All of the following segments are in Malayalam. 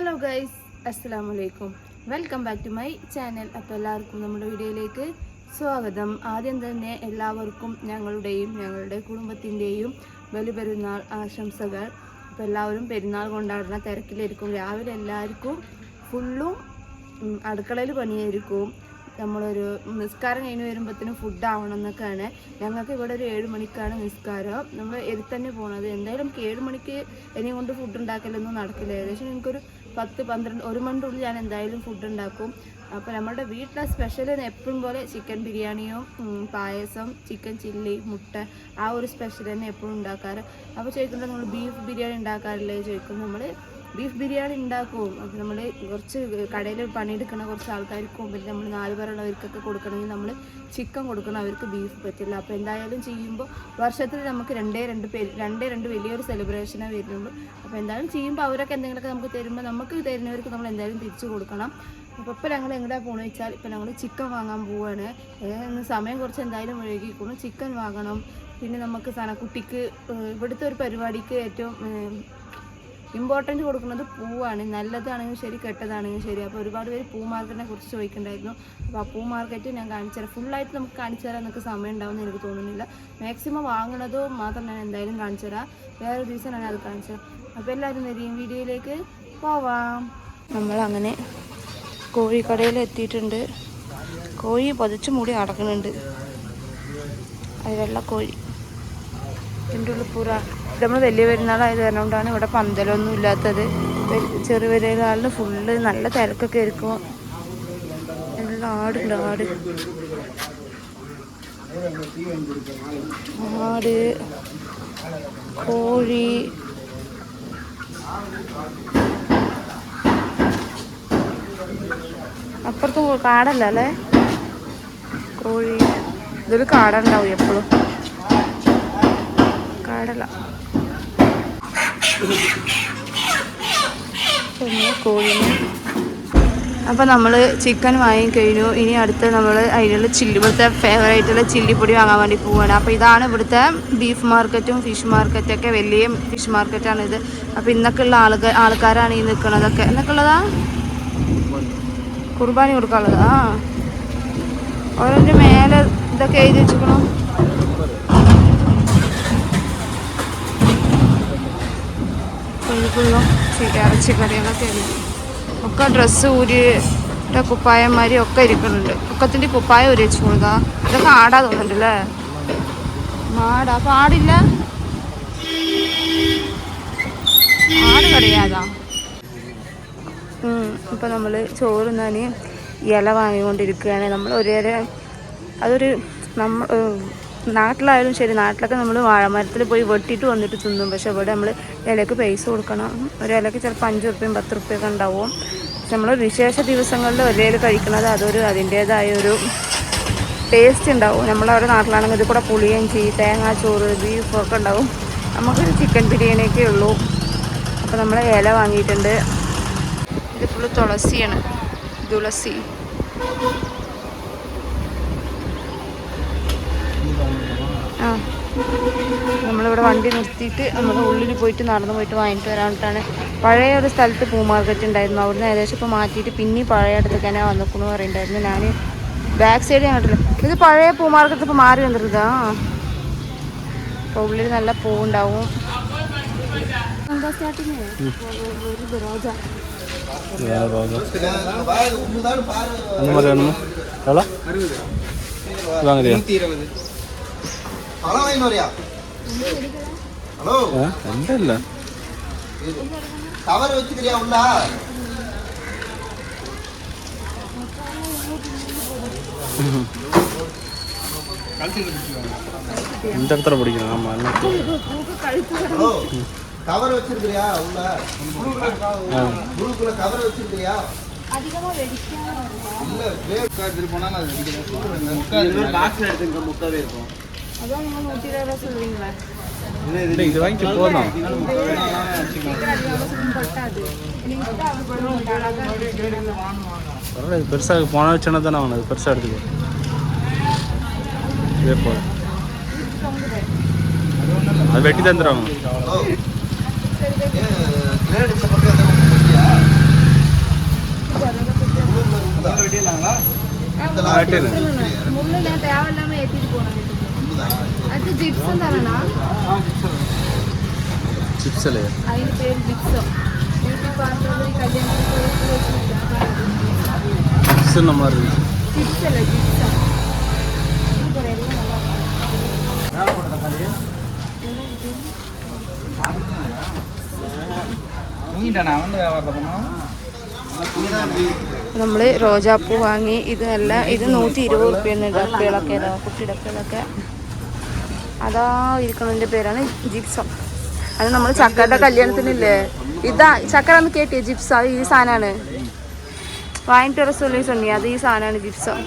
ഹലോ ഗൈസ് അസ്സാം വലൈക്കും welcome back to my channel അപ്പോൾ എല്ലാവർക്കും നമ്മുടെ വീഡിയോയിലേക്ക് സ്വാഗതം. ആദ്യം തന്നെ എല്ലാവർക്കും ഞങ്ങളുടെയും ഞങ്ങളുടെ കുടുംബത്തിന്റെയും ബലിപെരുന്നാൾ ആശംസകൾ. അപ്പോൾ എല്ലാവരും പെരുന്നാൾ കൊണ്ടാടുന്ന തിരക്കിലായിരിക്കും രാവിലെ എല്ലാവർക്കും ഫുള്ളും അടുക്കളയിൽ പണിയായിരിക്കും. നമ്മളൊരു നിസ്കാരം കഴിഞ്ഞ് വരുമ്പോഴത്തേനും ഫുഡ് ആവണം എന്നൊക്കെയാണ്. ഞങ്ങൾക്ക് ഇവിടെ ഒരു ഏഴ് മണിക്കാണ് നിസ്കാരം. നമ്മൾ എരുത്തന്നെ പോണത്. എന്തായാലും നമുക്ക് ഏഴ് മണിക്ക് ഇനി കൊണ്ട് ഫുഡ് ഉണ്ടാക്കലൊന്നും നടക്കില്ല. ഏകദേശം എനിക്കൊരു പത്ത് പന്ത്രണ്ട് ഒരു മണിന്റെ ഉള്ളിൽ ഞാൻ എന്തായാലും ഫുഡ് ഉണ്ടാക്കും. അപ്പോൾ നമ്മുടെ വീട്ടിലെ സ്പെഷ്യൽ എപ്പോഴും പോലെ ചിക്കൻ ബിരിയാണിയോ പായസം ചിക്കൻ ചില്ലി മുട്ട ആ ഒരു സ്പെഷ്യൽ തന്നെ എപ്പോഴും ഉണ്ടാക്കാറ്. അപ്പോൾ ചോദിക്കുമ്പോൾ നമ്മൾ ബീഫ് ബിരിയാണി ഉണ്ടാക്കാറില്ലേ? ചോദിക്കും നമ്മൾ ബീഫ് ബിരിയാണി ഉണ്ടാക്കും. അത് നമ്മൾ കുറച്ച് കടയിൽ പണിയെടുക്കുന്ന കുറച്ച് ആൾക്കാർക്കും പിന്നെ നമ്മൾ നാല് പേരുള്ളവർക്കൊക്കെ കൊടുക്കണമെങ്കിൽ നമ്മൾ ചിക്കൻ കൊടുക്കണം അവർക്ക് ബീഫ് പറ്റില്ല. അപ്പോൾ എന്തായാലും ചെയ്യുമ്പോൾ വർഷത്തിൽ നമുക്ക് രണ്ടേ രണ്ട് പേര് രണ്ടേ രണ്ട് വലിയൊരു സെലിബ്രേഷനേ വരുന്നുള്ളൂ. അപ്പോൾ എന്തായാലും ചെയ്യുമ്പോൾ അവരൊക്കെ എന്തെങ്കിലുമൊക്കെ നമുക്ക് തരുമ്പോൾ നമുക്ക് തരുന്നവർക്ക് നമ്മൾ എന്തായാലും തിരിച്ചു കൊടുക്കണം. അപ്പോൾ ഇപ്പോൾ ഞങ്ങൾ എങ്ങോട്ടാണ് പോകണമെന്ന് വെച്ചാൽ ഇപ്പോൾ ഞങ്ങൾ ചിക്കൻ വാങ്ങാൻ പോവാണ്. ഇന്ന് സമയം കുറച്ച് എന്തായാലും ഒഴുകിക്കണം ചിക്കൻ വാങ്ങണം. പിന്നെ നമുക്ക് സനക്കുട്ടിക്ക് ഇവിടുത്തെ ഒരു പരിപാടിക്ക് ഏറ്റവും ഇമ്പോർട്ടന്റ് കൊടുക്കുന്നത് പൂവാണ്. നല്ലതാണെങ്കിലും ശരി കെട്ടതാണെങ്കിലും ശരി. അപ്പോൾ ഒരുപാട് പേര് പൂ മാർക്കറ്റിനെ കുറിച്ച് ചോദിക്കുന്നുണ്ടായിരുന്നു. അപ്പോൾ ആ പൂ മാർക്കറ്റ് ഞാൻ കാണിച്ചു തരാം. ഫുള്ളായിട്ട് നമുക്ക് കാണിച്ചു തരാൻ നമുക്ക് സമയം ഉണ്ടാവുമെന്ന് എനിക്ക് തോന്നുന്നില്ല. മാക്സിമം വാങ്ങണതോ മാത്രം ഞാൻ എന്തായാലും കാണിച്ചു തരാം. വേറെ ദിവസം ഞാൻ അത് കാണിച്ചു തരാം. അപ്പോൾ എല്ലാവരും വരെയും വീഡിയോയിലേക്ക് പോവാം. നമ്മളങ്ങനെ കോഴിക്കടയിൽ എത്തിയിട്ടുണ്ട്. കോഴി പതിച്ച് മൂടി അടക്കുന്നുണ്ട് അത് വെള്ളക്കോഴി എന്റെ ഉള്ളിൽ പൂര നമ്മൾ വലിയ പെരുന്നാളായത് കാരണം കൊണ്ടാണ് ഇവിടെ പന്തലൊന്നും ഇല്ലാത്തത്. ചെറിയ പെരുന്നാളിൽ ഫുള്ള് നല്ല തിരക്കൊക്കെ ആയിരിക്കും. ആടുണ്ട് ആട് ആട്. കോഴി. അപ്പുറത്ത് കാടല്ല അല്ലേ? കോഴി. ഇതൊരു കാടുണ്ടാവും എപ്പോഴും കാടല പിന്നെ കോഴിനെ അപ്പോൾ നമ്മൾ ചിക്കൻ വാങ്ങിക്കഴിഞ്ഞു. ഇനി അടുത്ത് നമ്മൾ അതിനുള്ള ചില്ലി ഇവിടുത്തെ ഫേവറേറ്റുള്ള ചില്ലിപ്പൊടി വാങ്ങാൻ വേണ്ടി പോവുകയാണ് അപ്പോൾ ഇതാണ് ഇവിടുത്തെ ബീഫ് മാർക്കറ്റും ഫിഷ് മാർക്കറ്റൊക്കെ വലിയ ഫിഷ് മാർക്കറ്റാണ് ഇത്. അപ്പോൾ ഇന്നൊക്കെ ഉള്ള ആളുകൾ ആൾക്കാരാണ് ഈ നിൽക്കുന്നതൊക്കെ എന്നൊക്കെ ഉള്ളതാ? കുർബാനി കൊടുക്കാനുള്ളതാ? ഓരോ മേലെ ഇതൊക്കെ എഴുതി വെച്ചിക്കണോ കൊഴുപ്പുള്ള ഇറച്ചിക്കറികളൊക്കെ ഉണ്ട് ഒക്കെ ഡ്രസ്സ് ഊരിയുടെ കുപ്പായന്മാരി ഒക്കെ ഇരിക്കുന്നുണ്ട്. ഒക്കത്തിന്റെ കുപ്പായം ഊരി വെച്ച് കൊടുക്കുക ഇതൊക്കെ ആടാ തോന്നുന്നുണ്ടല്ലേ മാടാ പാടില്ല ആടില്ല? ആട് കറിയാതാ ഇപ്പം നമ്മൾ ചോറുന്നാൻ ഇല വാങ്ങിക്കൊണ്ടിരിക്കുകയാണ്. നമ്മൾ ഒരേ അതൊരു നമ്മൾ നാട്ടിലായാലും ശരി നാട്ടിലൊക്കെ നമ്മൾ വാഴമരത്തിൽ പോയി വെട്ടിയിട്ട് വന്നിട്ട് തിന്നും. പക്ഷെ ഇവിടെ നമ്മൾ ഇലക്ക് പൈസ കൊടുക്കണം. ഒരു ഇലക്ക് ചിലപ്പോൾ അഞ്ച് റുപ്യയും പത്ത് റുപ്യൊക്കെ ഉണ്ടാവും. പക്ഷെ നമ്മൾ വിശേഷ ദിവസങ്ങളിൽ വലിയ കഴിക്കുന്നത് അതൊരു അതിന്റേതായ ഒരു ടേസ്റ്റ് ഉണ്ടാവും. നമ്മളവിടെ നാട്ടിലാണെങ്കിൽ ഇത് കൂടെ പുളിയഞ്ചി തേങ്ങാച്ചോറ് ബീഫ് ഒക്കെ ഉണ്ടാവും. നമുക്കൊരു ചിക്കൻ ബിരിയാണിയൊക്കെ ഉള്ളൂ. അപ്പോൾ നമ്മൾ ഇല വാങ്ങിയിട്ടുണ്ട്. ഇത് ഫുള്ള് തുളസിയാണ്. തുളസി. ആ. നമ്മളിവിടെ വണ്ടി നിർത്തിയിട്ട് നമ്മൾ ഉള്ളിൽ പോയിട്ട് നടന്നു പോയിട്ട് വാങ്ങിയിട്ട് വരാനിട്ടാണ്. പഴയ ഒരു സ്ഥലത്ത് പൂ മാർക്കറ്റ് ഉണ്ടായിരുന്നു. അവിടുന്ന് ഏകദേശം ഇപ്പോൾ മാറ്റിയിട്ട് പിന്നെ പഴയ അടുത്തേക്ക് തന്നെ വന്നിക്കണു പറയുന്നുണ്ടായിരുന്നു. ഞാൻ ബാക്ക് സൈഡ് ഞാൻ കണ്ടില്ല ഇത് പഴയ പൂ മാർക്കറ്റ് ഇപ്പോൾ മാറി വന്നിരുതാ അപ്പോൾ ഉള്ളിൽ നല്ല പൂവുണ്ടാവും. എന്താ സ്റ്റാർട്ടിങ് ഒരു റോജ அந்த மாதிரி வேணுமா எவ்வளோ வாங்குறியா ஹலோ ஐநூறியா ஹலோ ஆ எந்த இல்லை கவர் வச்சுக்கிறியா உள்ள இந்த இடத்துல பிடிக்கணும் ஆமாம் எல்லாம் ஹலோ கவர் வச்சிருக்கிறியா உள்ள ப்ளூக்குள்ள கவர் வச்சிருக்கிறியா இல்ல கிரேப் எடுத்துட்டு போனா அது அடிக்கிறேன் பாக்ஸ்ல எடுத்துங்க முக்காவே இருக்கும் இல்லை இது வாங்கி. போதும் பரவாயில்ல பெருசாக போன சின்ன தானே வாங்கினது? பெருசாக எடுத்துக்கோ. இதே போல. அது வெட்டி தந்துடுவாங்க தேவையில்லாம ஏற்றிட்டு போனாங்க അത് അല്ലേ? അതിന്റെ പേര് നമ്മൾ റോജാപ്പൂ വാങ്ങി ഇതല്ല ഇത് നൂറ്റി ഇരുപത് ഉറുപ്പിയാണ് ഡപ്പികളൊക്കെ കുട്ടി ഡപ്പികളൊക്കെ അതാ ഇരിക്കണതിൻ്റെ പേരാണ് ജിപ്സം അത് നമ്മൾ ചക്കയുടെ കല്യാണത്തിനില്ലേ ഇതാ ചക്കര ഒന്ന് കേട്ടിയ ജിപ്സം അത് ഈ സാധനമാണ് വാങ്ങിട്ട് ഒരു സൊല്ലി സൊന്നി അത് ഈ സാധനമാണ് ജിപ്സം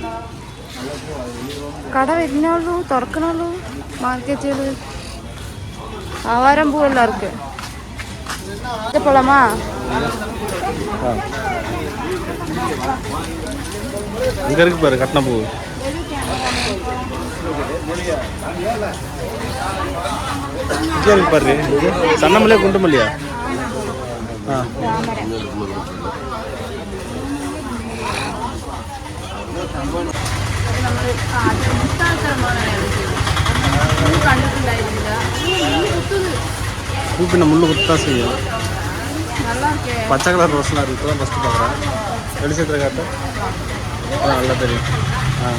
കട വരുന്നുള്ളൂ തുറക്കണുള്ളൂ മാർക്കറ്റുകൾ ആവാരം പോവും എല്ലാവർക്കും ഇത് പോളമാ இங்கே இருக்கு பாரு கட்டின பூ இங்கே இருக்கு பாரு. சன்னமல்லையா குண்டுமல்லையா ஆ. கூப்பின முள்ளு குத்தா செய்யும். பச்சை கலர் ரோஸ்லாம் இருக்குது இப்போ தான் ஃபஸ்ட்டு பார்க்குறேன். வெளிச்சத்தில் காட்டு நல்லா தெரியும். ஆ.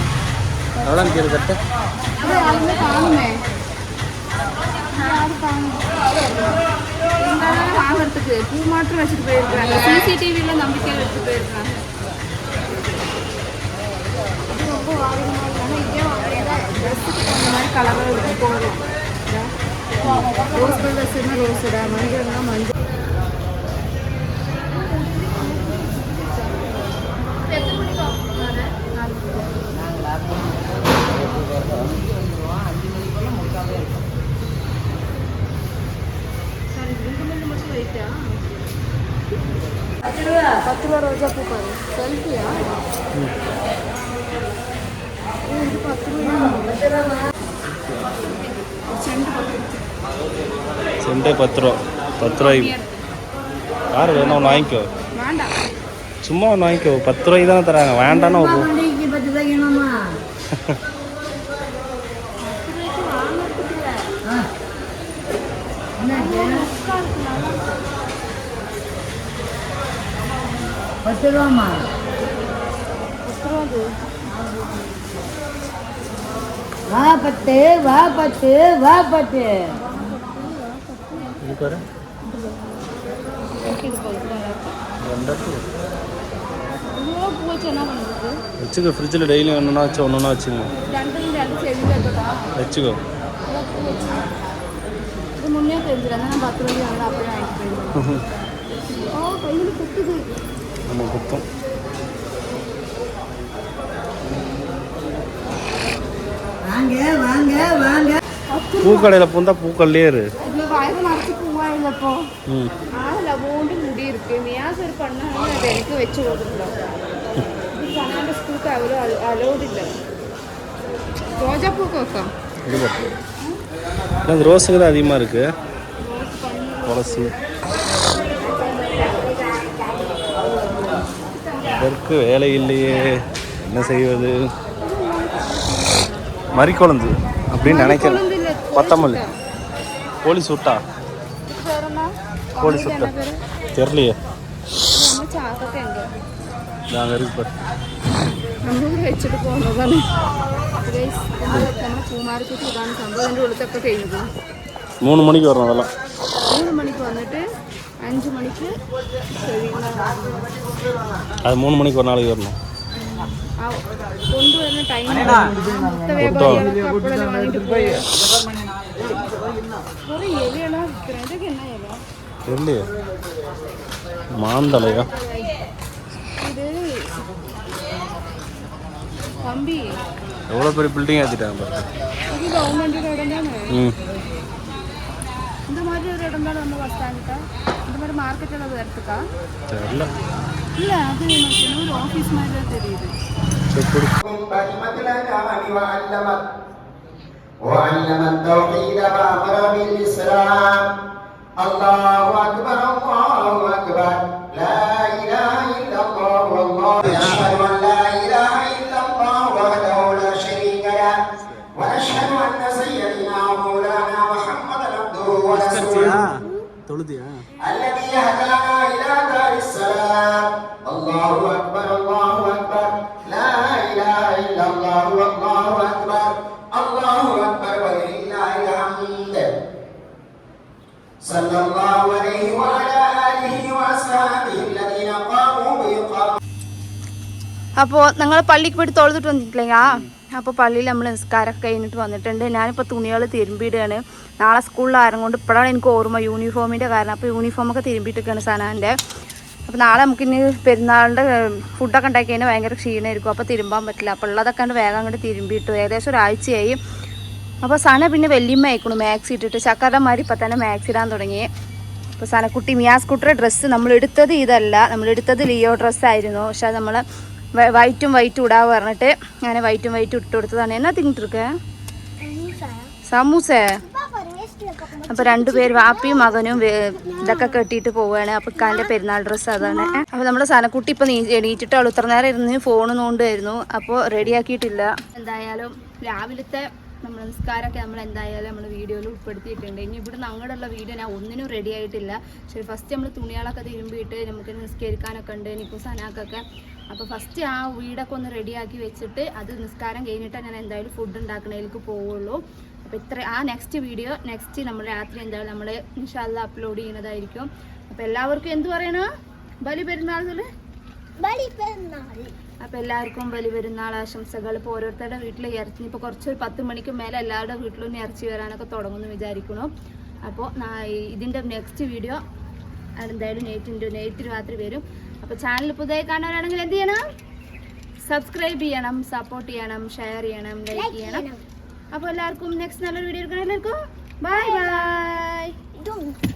எவ்வளோ கீழே கட்டு வாங்கறதுக்கு பூ மாற்றம் வச்சுட்டு போயிருக்காங்க சிசிடிவியில் நம்பிக்கையில் வச்சுட்டு போயிருக்காங்க ரொம்ப மாதிரி கலராக போகிறோம் ரோஸ் மஞ்சள் பத்து ரூபா ரோஜா பூ பாரு செல்ஃபியா இது பத்து ரூபா செண்டு பத்து செண்டே பத்து ரூபா. பத்து ரூபாய்க்கு யார் வேணும் ஒன்று வாங்கிக்கோ. சும்மா ஒன்று வாங்கிக்கோ. பத்து ரூபாய்க்கு தானே தராங்க. வேண்டாம்னா ஒரு பத்து ரூபாம்மா வா பத்து வா பத்து வா பத்து. வச்சுக்கோ ஃப்ரிட்ஜில் டெய்லி ஒன்றுனா வச்சு ஒன்றுனா வச்சுக்கோ. வச்சுக்கோ. ഇത് മുന്നേ കഴിഞ്ഞില്ല ഞാൻ പത്ത് മണി അവിടെ അപ്പോഴേ വാങ്ങിക്കുന്നു ഓ ഭയങ്കര കുത്തുത് നമ്മൾ കുത്തും பூக்கடையில பூந்தா பூக்கள்லயே இரு ரோஜா பூ ஆனால் அது ரோஸுக்கு தான் அதிகமாக இருக்குது துளசி. அதற்கு வேலை இல்லையே. என்ன செய்வது? மறிக்குழந்து அப்படின்னு நினைக்கிறேன் கொத்தமல்லி போலீஸ் விட்டா போலீஸ் சுட்டா? தெரியலையே. நாங்கள் இருக்கு பாரு നമ്മൾ വെച്ചിട്ട് പോകുന്നതാണ് ഗൈസ്, നമ്മൾ പൂമാർക്കറ്റ് ഇതാണ് സംഭവം എൻ്റെ ഉള്ളത്തൊക്കെ കഴിഞ്ഞത് மூணு மணிக்கு வரணும் அதெல்லாம் മൂന്ന് മണിക്ക് വന്നിട്ട് അഞ്ച് മണിക്ക് കഴിയുന്നതാണ്. அது மூணு மணிக்கு ஒரு நாளைக்கு வரணும் ആ കൊണ്ടുവരുന്ന ടൈം മൊത്ത വ്യാപാരികളൊക്കെ അപ്പോഴെല്ലാം വാങ്ങിട്ട് പോയി കുറേ ഇലയെല്ലാം വിൽക്കുന്നത് ഇതൊക്കെ എന്നാ ഇല தெரியலையே மாந்தலையா ഇത് തമ്പി எவ்வளோ பெரிய பில்டிங் ஏற்றிட்டாங்க பாருங்க ம் இந்த மாதிரி ஒரு இடம் தான் நம்ம பஸ் ஸ்டாண்ட்க்கு இந்த மாதிரி மார்க்கெட் அளவு இடத்துக்கா தெரியல இல்ல அது எனக்கு ஒரு ஆபீஸ் மாதிரி தான் தெரியுது وعلم التوحيد وامر بالاسلام الله اكبر അപ്പോൾ നിങ്ങൾ പള്ളിക്ക് പോയിട്ട് തൊഴുതിട്ട് വന്നിട്ടില്ലെങ്കിൽ ആ അപ്പോൾ പള്ളിയിൽ നമ്മൾ നിസ്കാരമൊക്കെ കഴിഞ്ഞിട്ട് വന്നിട്ടുണ്ട്. ഞാനിപ്പോൾ തുണികൾ തിരുമ്പിയിടുകയാണ്. നാളെ സ്കൂളിൽ ആരും കൊണ്ട് ഇപ്പോഴാണ് എനിക്ക് ഓർമ്മ യൂണിഫോമിന്റെ കാരണം. അപ്പോൾ യൂണിഫോമൊക്കെ തിരുമ്പിയിട്ടൊക്കെയാണ് സനാന്റെ അപ്പോൾ നാളെ നമുക്കിനി പെരുന്നാളിന്റെ ഫുഡൊക്കെ ഉണ്ടാക്കി കഴിഞ്ഞാൽ ഭയങ്കര ക്ഷീണമായിരിക്കും. അപ്പോൾ തിരുമ്പാൻ പറ്റില്ല. അപ്പോൾ ഉള്ളതൊക്കെ കണ്ട് വേഗം അങ്ങോട്ട് തിരുമ്പിയിട്ടു. ഏകദേശം ഒരാഴ്ചയായി. അപ്പോൾ സന പിന്നെ വലിയമ്മ ആയിക്കണു മാക്സ് ഇട്ടിട്ട്. ചക്കരമാരി ഇപ്പം തന്നെ മാക്സ് ഇടാൻ തുടങ്ങി. അപ്പോൾ സനക്കുട്ടി മിയാസ് കുട്ടിയുടെ ഡ്രസ്സ് നമ്മൾ എടുത്തത് ഇതല്ല. നമ്മൾ എടുത്തത് ലിയോ ഡ്രസ്സായിരുന്നു. പക്ഷേ നമ്മൾ വൈറ്റും വൈറ്റും ഇടാ പറഞ്ഞിട്ട് അങ്ങനെ വൈറ്റും വൈറ്റും ഇട്ട് കൊടുത്തതാണ്. എന്നാ തിന്നിട്ടിരിക്കേ? സമൂസ? അപ്പൊ രണ്ടുപേര് വാപ്പിയും മകനും ഇതൊക്കെ കെട്ടിയിട്ട് പോവാണ്. അപ്പൊ കാലിന്റെ പെരുന്നാൾ ഡ്രസ്സ് അതാണ്. അപ്പൊ നമ്മുടെ സനക്കുട്ടി ഇപ്പൊ എണീറ്റിട്ട് അവൾ ഇത്ര നേരം ഇരുന്ന് ഫോൺ നോണ്ടായിരുന്നു. അപ്പോൾ റെഡിയാക്കിയിട്ടില്ല എന്തായാലും രാവിലത്തെ നമ്മൾ നിസ്കാരമൊക്കെ നമ്മൾ എന്തായാലും നമ്മൾ വീഡിയോയിൽ ഉൾപ്പെടുത്തിയിട്ടുണ്ട്. ഇനി ഇവിടെ അങ്ങോട്ടുള്ള വീഡിയോ ഞാൻ ഒന്നിനും റെഡി ആയിട്ടില്ല. ശരി ഫസ്റ്റ് നമ്മൾ തുണികളൊക്കെ തിരുമ്പിയിട്ട് നമുക്ക് നിസ്കരിക്കാനൊക്കെ ഉണ്ട്. ഇനിയിപ്പോൾ സനാക്കൊക്കെ അപ്പോൾ ഫസ്റ്റ് ആ വീടൊക്കെ ഒന്ന് റെഡിയാക്കി വെച്ചിട്ട് അത് നിസ്കാരം കഴിഞ്ഞിട്ട് ഞാൻ എന്തായാലും ഫുഡ് ഉണ്ടാക്കണതിലേക്ക് പോവുള്ളൂ. അപ്പോൾ ഇത്ര ആ നെക്സ്റ്റ് വീഡിയോ നെക്സ്റ്റ് നമ്മൾ രാത്രി എന്തായാലും നമ്മൾ ഇൻഷാല്ല അപ്ലോഡ് ചെയ്യുന്നതായിരിക്കും. അപ്പോൾ എല്ലാവർക്കും എന്ത് പറയണ? ബലി പെരുന്നാൾ. അപ്പോൾ എല്ലാവർക്കും ബലി പെരുന്നാൾ ആശംസകൾ. ഇപ്പോൾ ഓരോരുത്തരുടെ വീട്ടിൽ ഇറച്ചി ഇപ്പോൾ കുറച്ച് ഒരു പത്ത് മണിക്ക് മേലെ എല്ലാവരുടെ വീട്ടിലും ഇറച്ചി വരാനൊക്കെ തുടങ്ങുമെന്ന് വിചാരിക്കണം അപ്പോൾ ഇതിന്റെ നെക്സ്റ്റ് വീഡിയോ എന്തായാലും നെയ്റ്റിന്റെ നെയ്റ്റ് രാത്രി വരും. അപ്പോൾ ചാനൽ പുതിയ കാണാനാണെങ്കിൽ എന്ത് ചെയ്യണം? സബ്സ്ക്രൈബ് ചെയ്യണം സപ്പോർട്ട് ചെയ്യണം ഷെയർ ചെയ്യണം ലൈക്ക് ചെയ്യണം. അപ്പോൾ എല്ലാവർക്കും നെക്സ്റ്റ് നല്ലൊരു വീഡിയോ എടുക്കണം എല്ലാവർക്കും ബൈ ബൈ